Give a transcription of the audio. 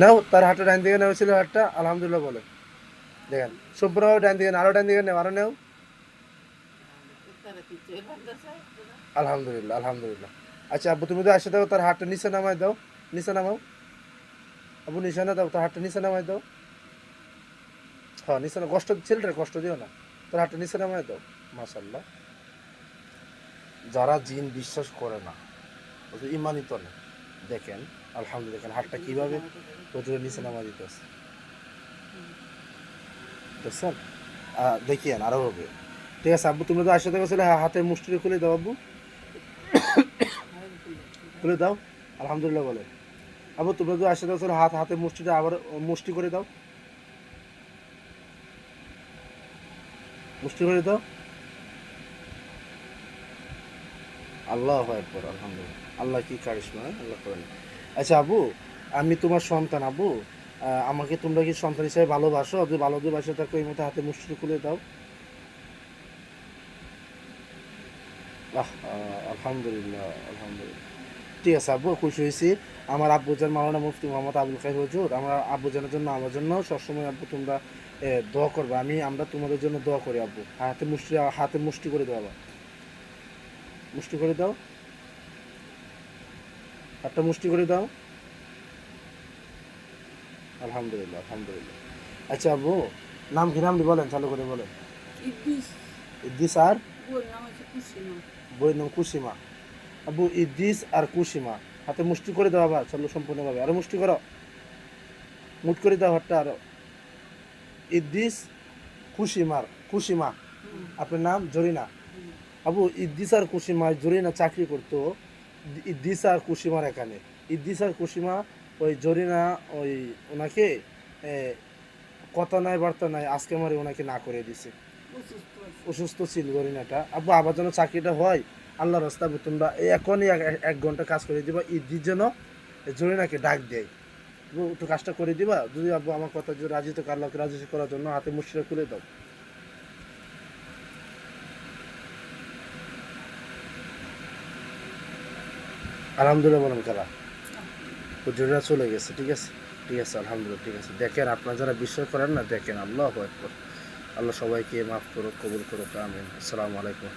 নাও, তার হাতটা ডাইন দিকে নেওয়া ছিল হাতটা, আলহামদুলিল্লাহ বলে। দেখেন সম্পূর্ণভাবে ডাইন দিকে আরও ডাইন দিকে নেও, আরও নেও। আলহামদুলিল্লাহ আলহামদুলিল্লাহ। আচ্ছা আব্বু, তুমি তো আসে দাও তার হাতটা নিচে নামাই দাও, নিচে নামাও। নিচে না দাও, তার হাতটা নিচে নামাই দাও। হ্যাঁ নিচে না কষ্ট, ছেলেটার কষ্ট দিও না। তার হাতটা নিচে নামাই দাও মাশাল্লাহ যারা জিন বিশ্বাস করে না, ওদের ইমানই তো না দেখেন, আলহামদুলিল্লাহ, দেখেন হাতটা কীভাবে প্রচুর নিচে নামা দিতেছে দেখছেন? দেখিয়েন আরও হবে। ঠিক আছে আব্বু তুমি তো আসে দেখো ছেলে হাতের মুষ্টিটা খুলে দাও আব্বু। খুলে দাও আলহামদুলিল্লাহ বলে। আবু তোমরা তো আসে দাও হাত হাতে মুষ্টিটা আবার মুষ্টি করে দাও। মুষ্টি করে দাও। আল্লাহ একবার আলহামদুলিল্লাহ। আল্লাহ কি কারিশমা হ্যাঁ? আল্লাহ করেন। আচ্ছা আবু আমি তোমার সন্তান আবু আমাকে তোমরা কি সন্তান হিসেবে ভালোবাসো? যদি ভালো দিয়ে তাকে ওই মতো হাতে মুষ্টি খুলে দাও। আলহামদুলিল্লাহ আলহামদুলিল্লাহ। ঠিক আছে, আব্বু, খুশি হয়েছি। আমার আব্বুজান মাওলানা মুফতি মোহাম্মদ আবুল খাই হজুর। আমার আব্বুজানের জন্য, আমার জন্য সবসময় আব্বু তোমরা দোয়া করবে। আমি, আমরা তোমাদের জন্য দোয়া করি, আব্বু। হাতে মুষ্টি হাতে মুষ্টি করে দাও আবার। মুষ্টি করে দাও। হাতটা মুষ্টি করে দাও। আলহামদুলিল্লাহ আলহামদুলিল্লাহ। আচ্ছা আব্বু নাম কি? নাম বলেন চালু করে বলেন। ইদ্দিস আর? বইয়ের নাম কুসিমা আবু ইদ্দিস আর কুসিমা হাতে মুষ্টি করে দাও আবার চলো সম্পূর্ণভাবে। মুষ্টি করো। মুট করে দাও হাতটা ইদ্দিস কুসিমার কুসিমা আপনার নাম? জরিনা। আবু ইদ্দিস আর কুসিমা জরিনা চাকরি করতো। ইদ্দিস আর কুসিমার এখানে। ইদ্দিস আর কুসিমা ওই জরিনা ওই ওনাকে এ, কথা নাই বার্তা নাই আজকে মারে ওনাকে না করে দিছে। অসুস্থ ছিল গরিনাটা। আব্বু আবার যেন চাকরিটা হয় আল্লাহ রাস্তা তোমরা এই এখনই এক- ঘণ্টা কাজ করে দিবা ঈদের জন্য জরিনাকে ডাক দেয়। একটু কাজটা করে দিবা? যদি আব্বু আমার কথা যদি রাজি তো আল্লাহকে রাজি করার জন্য হাতে মুশিরা খুলে দাও। আলহামদুলিল্লাহ বলেন কালা তো চলে গেছে, ঠিক আছে? ঠিক আছে, আলহামদুলিল্লাহ, ঠিক আছে। দেখেন, আপনারা যারা বিশ্বাস করেন না, দেখেন, আল্লাহ আল্লাহ সবাইকে মাফ করুক, কবুল করুক, আমিন। আসসালামু আলাইকুম।